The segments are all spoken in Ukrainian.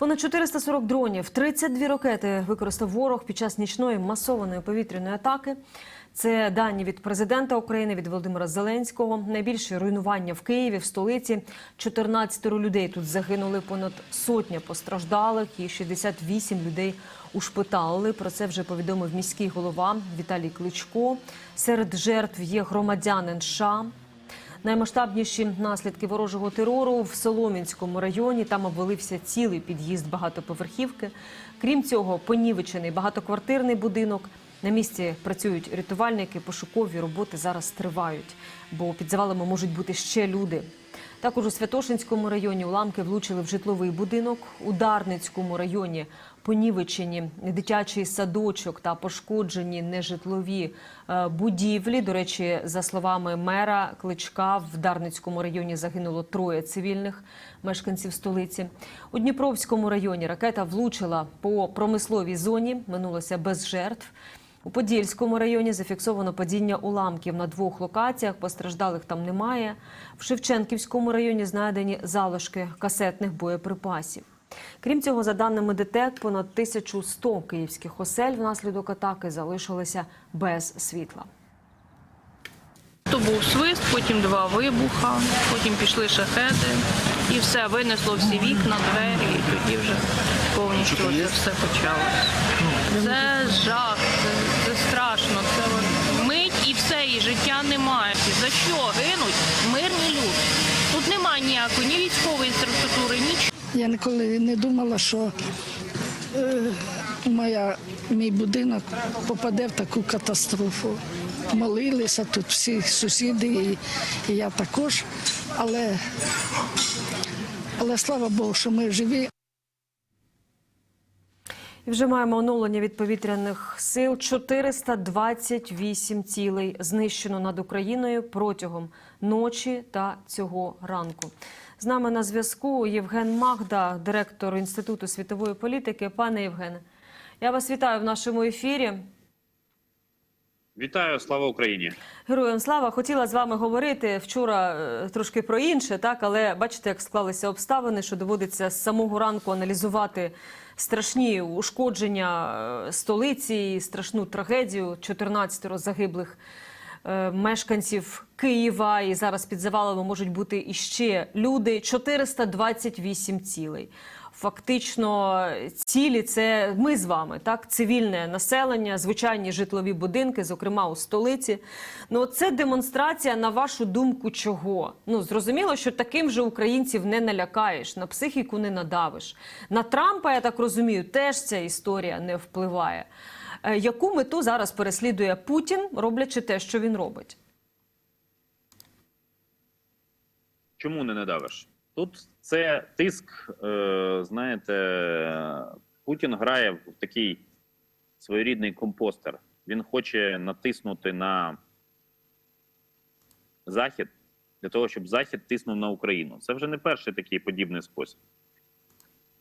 Понад 440 дронів, 32 ракети використав ворог під час нічної масованої повітряної атаки. Це дані від президента України від Володимира Зеленського. Найбільше руйнування в Києві, в столиці. 14 людей тут загинули, понад сотня постраждалих і 68 людей ушпиталили. Про це вже повідомив міський голова Віталій Кличко. Серед жертв є громадянин США. Наймасштабніші наслідки ворожого терору в Солом'янському районі. Там обвалився цілий під'їзд багатоповерхівки. Крім цього, понівечений багатоквартирний будинок. На місці працюють рятувальники, пошукові роботи зараз тривають, бо під завалами можуть бути ще люди. Також у Святошинському районі уламки влучили в житловий будинок. У Дарницькому районі понівечені дитячий садочок та пошкоджені нежитлові е, будівлі. До речі, за словами мера Кличка, в Дарницькому районі загинуло троє цивільних мешканців столиці. У Дніпровському районі ракета влучила по промисловій зоні. Минулося без жертв. У Подільському районі зафіксовано падіння уламків на двох локаціях. Постраждалих там немає. В Шевченківському районі знайдені залишки касетних боєприпасів. Крім цього, за даними ДТЕК, понад 1100 київських осель внаслідок атаки залишилися без світла. То був свист, потім два вибуха, потім пішли шахеди, і все винесло всі вікна, двері, і тоді вже повністю це все почалося. Це жах, це, це страшно. Це мить і все, і життя немає. За що гинуть мирні люди? Тут немає ніякої ні військової. Я ніколи не думала, що е, моя, мій будинок попаде в таку катастрофу. Молилися тут всі сусіди, і, і я також. Але, але слава Богу, що ми живі. І вже маємо оновлення від повітряних сил. 428 цілей знищено над Україною протягом ночі та цього ранку. З нами на зв'язку Євген Магда, директор Інституту світової політики. Пане Євгене, я вас вітаю в нашому ефірі. Вітаю, слава Україні! Героям слава хотіла з вами говорити вчора е, трошки про інше, так але бачите, як склалися обставини, що доводиться з самого ранку аналізувати страшні ушкодження е, столиці, і страшну трагедію 14 загиблих мешканців Києва. І зараз під завалами можуть бути іще люди. 428 цілей. Фактично, цілі це ми з вами, так цивільне населення, звичайні житлові будинки, зокрема у столиці. Ну це демонстрація, на вашу думку, чого? Ну зрозуміло, що таким же українців не налякаєш, на психіку не надавиш. На Трампа, я так розумію, теж ця історія не впливає. Е, Яку мету зараз переслідує Путін, роблячи те, що він робить? Чому не надавиш? Тут це тиск. Е, знаєте, Путін грає в такий своєрідний компостер. Він хоче натиснути на Захід для того, щоб Захід тиснув на Україну. Це вже не перший такий подібний спосіб.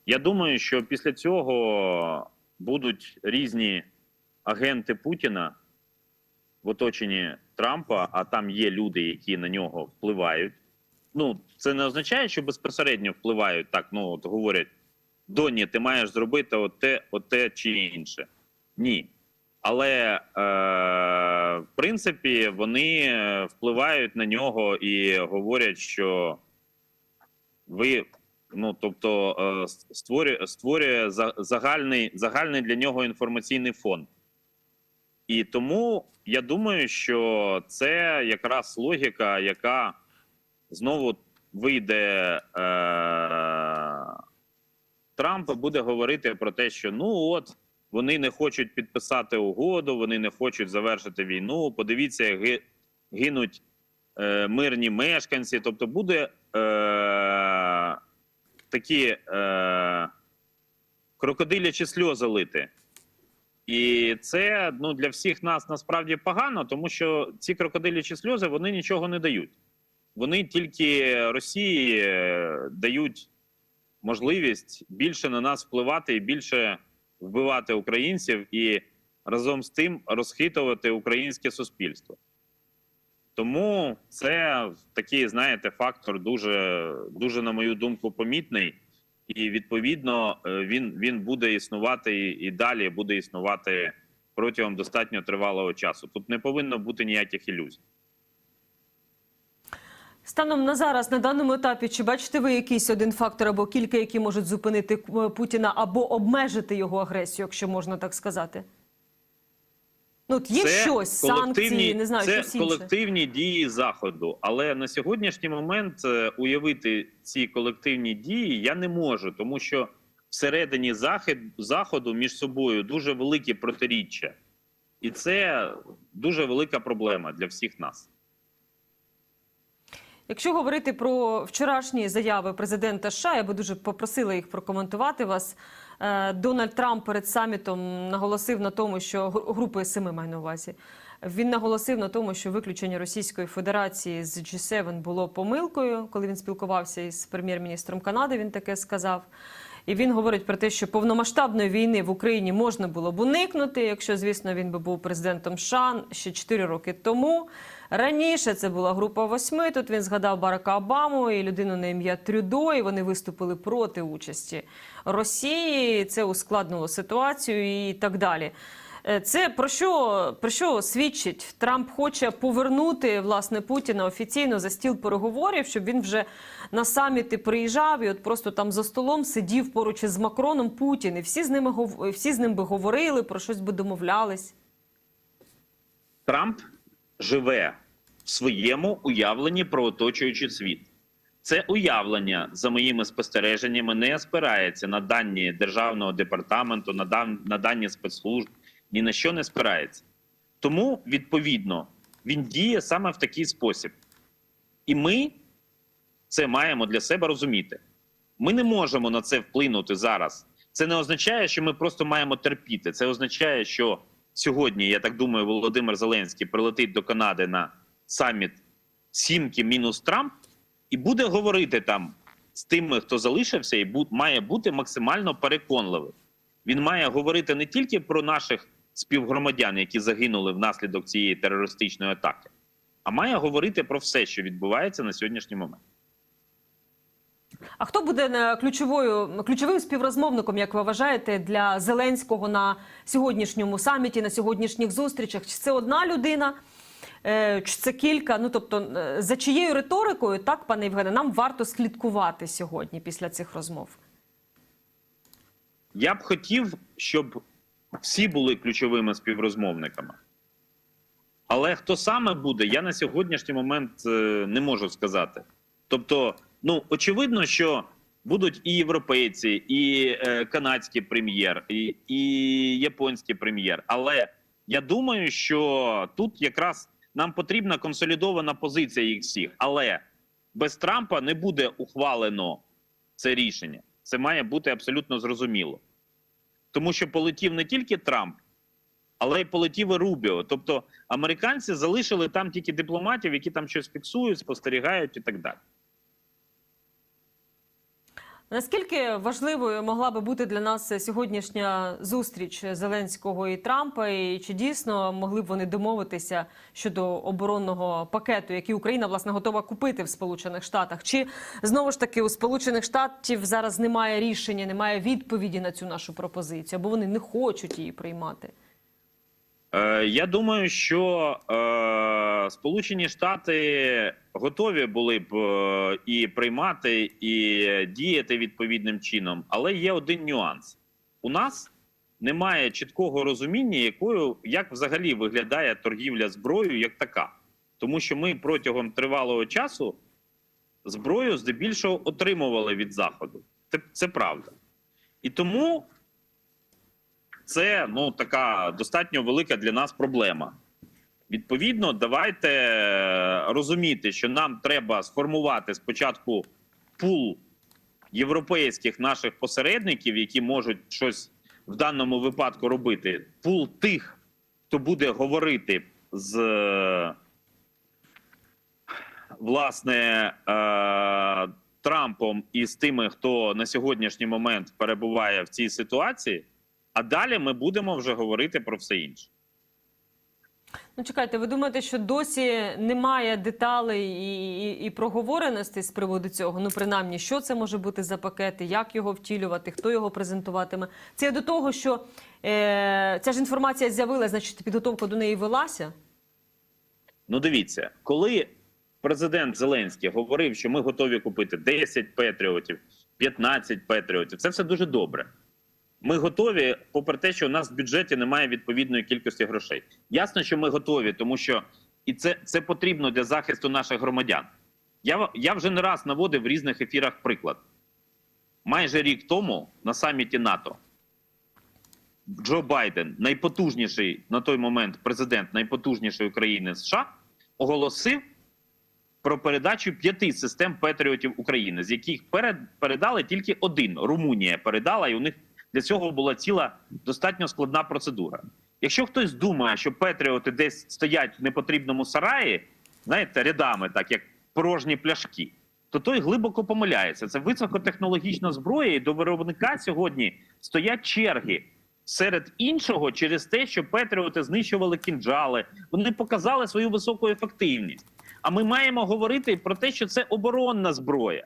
Я думаю, що після цього будуть різні агенти Путіна в оточенні Трампа, а там є люди, які на нього впливають. Ну, це не означає, що безпосередньо впливають так. Ну от говорять: Доні, ти маєш зробити оте, оте чи інше. Ні. Але е, в принципі вони впливають на нього і говорять, що ви, ну тобто, е, створює, створює загальний, загальний для нього інформаційний фон. І тому я думаю, що це якраз логіка, яка знову вийде е, Трамп буде говорити про те, що ну от вони не хочуть підписати угоду, вони не хочуть завершити війну. Подивіться, як гинуть е, мирні мешканці. Тобто буде е, такі е, крокодилячі сльози лити. І це ну для всіх нас насправді погано, тому що ці крокодилячі сльози вони нічого не дають. Вони тільки Росії е, дають можливість більше на нас впливати і більше вбивати українців і разом з тим розхитувати українське суспільство. Тому це такий, знаєте, фактор дуже, дуже, на мою думку, помітний. І відповідно е, він, він буде існувати і, далі буде існувати протягом достатньо тривалого часу. Тут не повинно бути ніяких ілюзій. Станом на зараз, на даному етапі, чи бачите ви якийсь один фактор або кілька, які можуть зупинити Путіна або обмежити його агресію, якщо можна так сказати? Ну, от є щось, санкції, не знаю, це щось інше. колективні дії заходу. Але на сьогоднішній момент е, уявити ці колективні дії я не можу, тому що всередині захід, заходу між собою дуже великі протиріччя, і це дуже велика проблема для всіх нас. Якщо говорити про вчорашні заяви президента США, я би дуже попросила їх прокоментувати вас. Е, Дональд Трамп перед самітом наголосив на тому, що групи семи маю на увазі. Він наголосив на тому, що виключення Російської Федерації з G7 було помилкою, коли він спілкувався із прем'єр-міністром Канади. Він таке сказав. І він говорить про те, що повномасштабної війни в Україні можна було б уникнути, якщо, звісно, він би був президентом США ще 4 роки тому. Раніше це була група восьми. Тут він згадав Барака Обаму і людину на ім'я Трюдо, і вони виступили проти участі Росії. Це ускладнило ситуацію і так далі. Е, Це про що, про що свідчить? Трамп хоче повернути власне Путіна офіційно за стіл переговорів, щоб він вже на саміти приїжджав і от просто там за столом сидів поруч із Макроном Путін. І всі з ними всі з ним би говорили, про щось би домовлялись. Трамп живе в своєму уявленні про оточуючий світ. Це уявлення, за моїми спостереженнями, не спирається на дані державного департаменту, на, дан, на дані спецслужб, ні на що не спирається. Тому, відповідно, він діє саме в такий спосіб. І ми це маємо для себе розуміти. Ми не можемо на це вплинути зараз. Це не означає, що ми просто маємо терпіти. Це означає, що сьогодні, я так думаю, Володимир Зеленський прилетить до Канади на саміт сімки мінус Трамп і буде говорити там з тими, хто залишився, і має бути максимально переконливим. Він має говорити не тільки про наших співгромадян, які загинули внаслідок цієї терористичної атаки, а має говорити про все, що відбувається на сьогоднішній момент. А хто буде е, ключовою ключовим співрозмовником, як ви вважаєте, для Зеленського на сьогоднішньому саміті, на сьогоднішніх зустрічах? Чи це одна людина? е, Чи це кілька? Ну тобто, е, за чиєю риторикою, так, пане Євгене, нам варто слідкувати сьогодні після цих розмов? Я б хотів, щоб всі були ключовими співрозмовниками. Але хто саме буде, я на сьогоднішній момент е, не можу сказати. Тобто, ну очевидно, що будуть і європейці, і е, канадський прем'єр, і, і японський прем'єр. Але я думаю, що тут якраз нам потрібна консолідована позиція їх всіх. Але без Трампа не буде ухвалено це рішення. Це має бути абсолютно зрозуміло. Тому що полетів не тільки Трамп, але й полетів і Рубіо. Тобто американці залишили там тільки дипломатів, які там щось фіксують, спостерігають і так далі. Наскільки важливою могла би бути для нас сьогоднішня зустріч Зеленського і Трампа, і чи дійсно могли б вони домовитися щодо оборонного пакету, який Україна власне готова купити в Сполучених Штатах? Чи знову ж таки у Сполучених Штатів зараз немає рішення, немає відповіді на цю нашу пропозицію, або вони не хочуть її приймати? Е, я думаю, що е, Сполучені Штати готові були б е, і приймати, і діяти відповідним чином. Але є один нюанс: у нас немає чіткого розуміння, якою як взагалі виглядає торгівля зброєю як така, тому що ми протягом тривалого часу зброю здебільшого отримували від заходу. Це, це правда, і тому це ну така достатньо велика для нас проблема. Відповідно, давайте е, розуміти, що нам треба сформувати спочатку пул європейських наших посередників, які можуть щось в даному випадку робити. Пул тих, хто буде говорити з е, власне е, Трампом і з тими, хто на сьогоднішній момент перебуває в цій ситуації. А далі ми будемо вже говорити про все інше. Ну, чекайте, ви думаєте, що досі немає деталей і, і, і проговореності з приводу цього? Ну, принаймні, що це може бути за пакети, як його втілювати, хто його презентуватиме? Це до того, що е, ця ж інформація з'явилася, значить, підготовка до неї велася. Ну, дивіться, коли президент Зеленський говорив, що ми готові купити 10 патріотів, 15 патріотів, це все дуже добре. Ми готові, попри те, що у нас в бюджеті немає відповідної кількості грошей. Ясно, що ми готові, тому що і це, це потрібно для захисту наших громадян. Я, я вже не раз наводив в різних ефірах приклад. Майже рік тому на саміті НАТО Джо Байден, найпотужніший на той момент президент найпотужнішої країни США, оголосив про передачу п'яти систем Петріотів України, з яких перед, передали тільки один. Румунія передала, і у них для цього була ціла достатньо складна процедура. Якщо хтось думає, що Петріоти десь стоять в непотрібному сараї, знаєте, рядами, так як порожні пляшки, то той глибоко помиляється. Це високотехнологічна зброя, і до виробника сьогодні стоять черги. Серед іншого, через те, що Петріоти знищували кінжали, вони показали свою високу ефективність. А ми маємо говорити про те, що це оборонна зброя,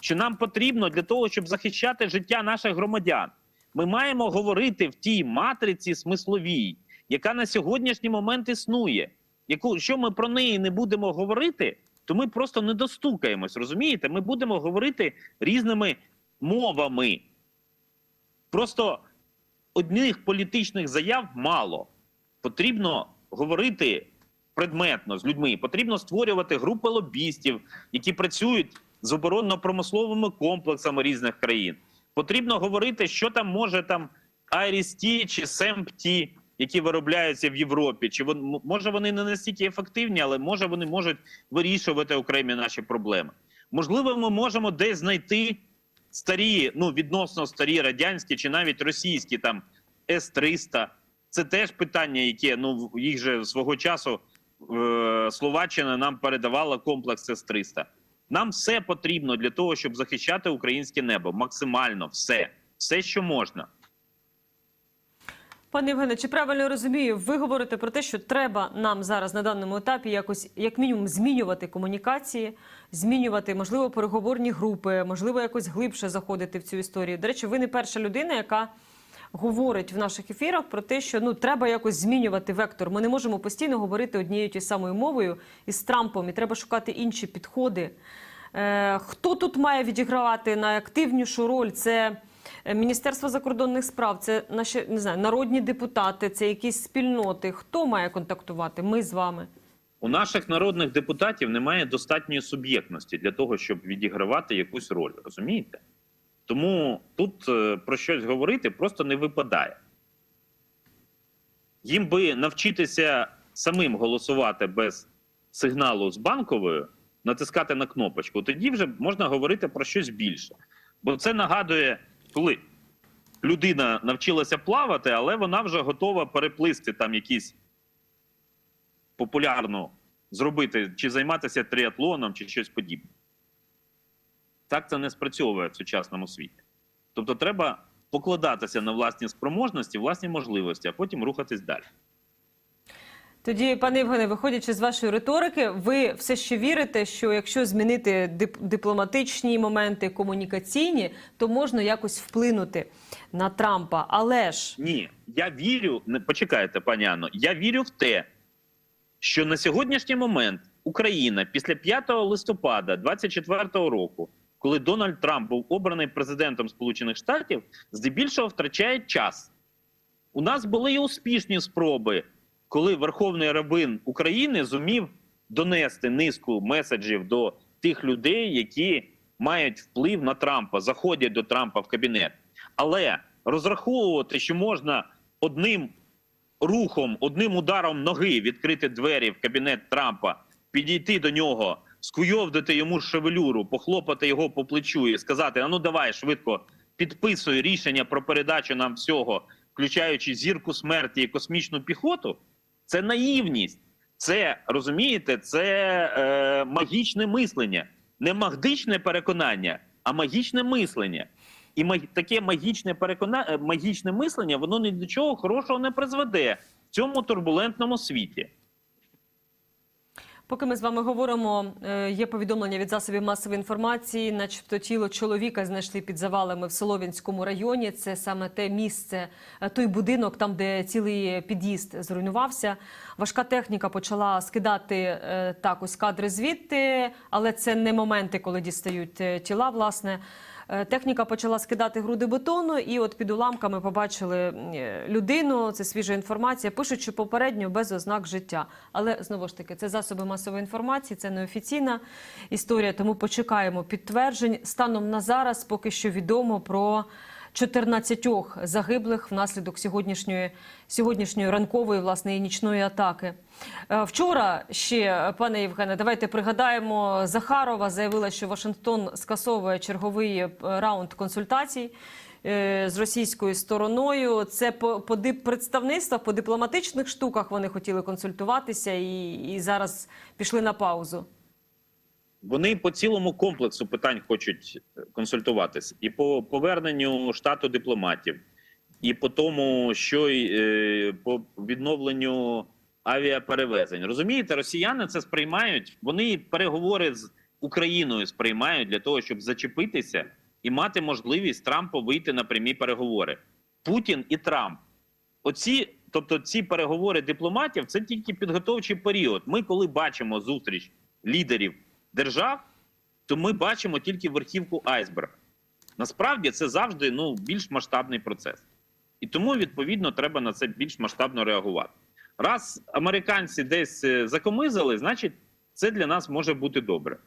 що нам потрібно для того, щоб захищати життя наших громадян. Ми маємо говорити в тій матриці смисловій, яка на сьогоднішній момент існує. Яку що ми про неї не будемо говорити, то ми просто не достукаємось. Розумієте? Ми будемо говорити різними мовами. Просто одних політичних заяв мало. Потрібно говорити предметно з людьми. Потрібно створювати групи лобістів, які працюють з оборонно-промисловими комплексами різних країн. Потрібно говорити, що там може там Айрісті чи СЕМПТі, які виробляються в Європі. Чи вон, може вони не настільки ефективні, але може вони можуть вирішувати окремі наші проблеми. Можливо, ми можемо десь знайти старі, ну відносно старі радянські чи навіть російські там С-300. Це теж питання, яке ну їх же свого часу е, Словаччина нам передавала комплекс С-300. Нам все потрібно для того, щоб захищати українське небо. Максимально все, все, що можна. Пане Євгене, чи правильно розумію, ви говорите про те, що треба нам зараз на даному етапі якось, як мінімум, змінювати комунікації, змінювати, можливо, переговорні групи, можливо, якось глибше заходити в цю історію. До речі, ви не перша людина, яка говорить в наших ефірах про те, що ну треба якось змінювати вектор. Ми не можемо постійно говорити однією тією самою мовою із Трампом, і треба шукати інші підходи. Е, хто тут має відігравати найактивнішу роль? Це е, Міністерство закордонних справ, це наші не знаю, народні депутати, це якісь спільноти. Хто має контактувати? Ми з вами. У наших народних депутатів немає достатньої суб'єктності для того, щоб відігравати якусь роль. Розумієте? Тому тут е, про щось говорити просто не випадає. Їм би навчитися самим голосувати без сигналу з банковою, натискати на кнопочку, тоді вже можна говорити про щось більше. Бо це нагадує, коли людина навчилася плавати, але вона вже готова переплисти там якісь популярно зробити, чи займатися тріатлоном, чи щось подібне. Так це не спрацьовує в сучасному світі. Тобто, треба покладатися на власні спроможності, власні можливості, а потім рухатись далі. Тоді, пане Євгене, виходячи з вашої риторики, ви все ще вірите, що якщо змінити дип- дипломатичні моменти, комунікаційні, то можна якось вплинути на Трампа. Але ж Ні, я вірю, не почекайте, пані Анно, я вірю в те, що на сьогоднішній момент Україна після 5 листопада 2024 року, коли Дональд Трамп був обраний президентом Сполучених Штатів, здебільшого втрачає час. У нас були і успішні спроби, коли Верховний Рабин України зумів донести низку меседжів до тих людей, які мають вплив на Трампа, заходять до Трампа в кабінет. Але розраховувати, що можна одним рухом, одним ударом ноги відкрити двері в кабінет Трампа, підійти до нього, скуйовдити йому шевелюру, похлопати його по плечу і сказати: а ну давай швидко підписуй рішення про передачу нам всього, включаючи зірку смерті і космічну піхоту. Це наївність. Це розумієте, це е, магічне мислення, не магдичне переконання, а магічне мислення. І таке магічне перекона... е, магічне мислення воно ні до чого хорошого не призведе. в цьому турбулентному світі. Поки ми з вами говоримо, е, є повідомлення від засобів масової інформації, начебто тіло чоловіка знайшли під завалами в Солов'янському районі. Це саме те місце, е, той будинок, там де цілий під'їзд зруйнувався. Важка техніка почала скидати е, так ось кадри звідти, але це не моменти, коли дістають тіла. Власне, техніка почала скидати груди бетону, і от під уламками побачили е, людину. Це свіжа інформація. Пишуть, що попередньо без ознак життя. Але знову ж таки, це засоби масової інформації, це неофіційна історія. Тому почекаємо підтверджень. Станом на зараз поки що відомо про 14 загиблих внаслідок сьогоднішньої сьогоднішньої ранкової власне і нічної атаки. Е, Вчора ще пане Євгене, давайте пригадаємо. Захарова заявила, що Вашингтон скасовує черговий е, раунд консультацій. е, З російською стороною це по, по представництвах, по дипломатичних штуках вони хотіли консультуватися і, і зараз пішли на паузу. Вони по цілому комплексу питань хочуть е, консультуватися і по поверненню штату дипломатів, і по тому, що й, е, по відновленню авіаперевезень. Розумієте, росіяни це сприймають. Вони переговори з Україною сприймають для того, щоб зачепитися і мати можливість Трампу вийти на прямі переговори. Путін і Трамп. Оці, тобто, ці переговори дипломатів це тільки підготовчий період. Ми, коли бачимо зустріч лідерів держав, то ми бачимо тільки верхівку айсберга. Насправді це завжди ну, більш масштабний процес. І тому, відповідно, треба на це більш масштабно реагувати. Раз американці десь е, закомизили, значить, це для нас може бути добре.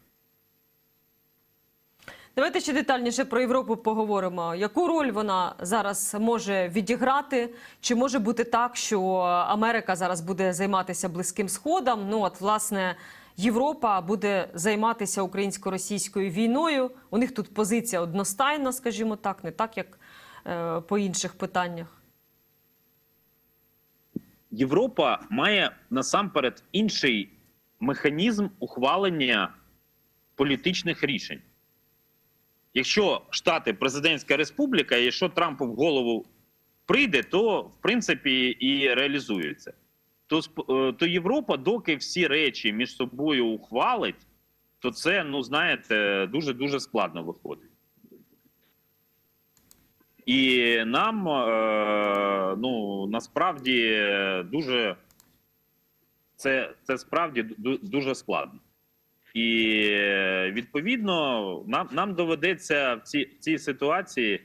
Давайте ще детальніше про Європу поговоримо. Яку роль вона зараз може відіграти? Чи може бути так, що Америка зараз буде займатися близьким сходом? Ну от власне Європа буде займатися українсько-російською війною. У них тут позиція одностайна, скажімо так, не так як е, по інших питаннях. Європа має насамперед інший механізм ухвалення політичних рішень. Якщо Штати президентська республіка, якщо Трампу в голову прийде, то в принципі і реалізується. То, е, то Європа, доки всі речі між собою ухвалить, то це, ну знаєте, дуже дуже складно виходить. І нам е, ну насправді дуже це, це справді дуже складно. І е, відповідно нам, нам доведеться в цій, в цій ситуації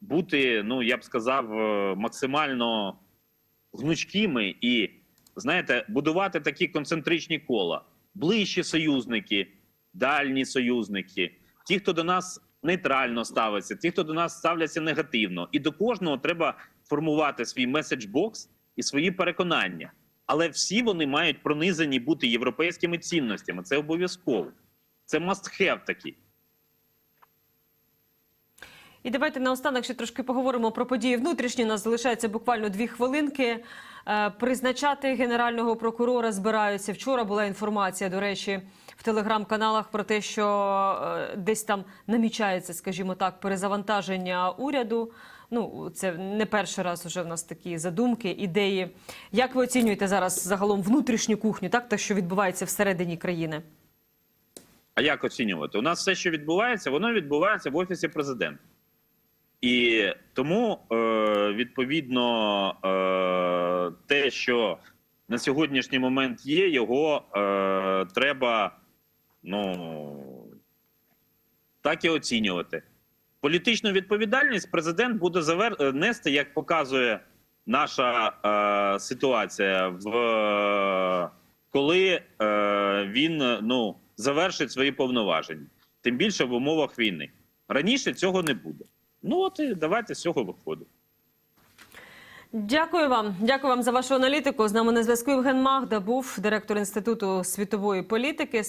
бути, ну я б сказав, максимально гнучкими і знаєте, будувати такі концентричні кола. Ближчі союзники, дальні союзники, ті, хто до нас нейтрально ставиться, ті, хто до нас ставляться негативно. І до кожного треба формувати свій меседж-бокс і свої переконання. Але всі вони мають пронизані бути європейськими цінностями. Це обов'язково. Це must have такий. І давайте наостанок ще трошки поговоримо про події внутрішні. У нас залишається буквально дві хвилинки. Е, Призначати генерального прокурора збираються. Вчора була інформація, до речі, в телеграм-каналах про те, що е, десь там намічається, скажімо так, перезавантаження уряду. Ну, це не перший раз уже в нас такі задумки, ідеї. Як ви оцінюєте зараз загалом внутрішню кухню, так те, що відбувається всередині країни? А як оцінювати? У нас все, що відбувається, воно відбувається в офісі президента. І тому, е, відповідно, е, те, що на сьогоднішній момент є, його е, треба ну, так і оцінювати. Політичну відповідальність президент буде завер... нести, як показує наша ситуація, в коли він ну, завершить свої повноваження, тим більше в умовах війни. Раніше цього не буде. Ну от і давайте з цього виходимо. Дякую вам. Дякую вам за вашу аналітику. З нами на зв'язку Євген Магда був директор інституту світової політики.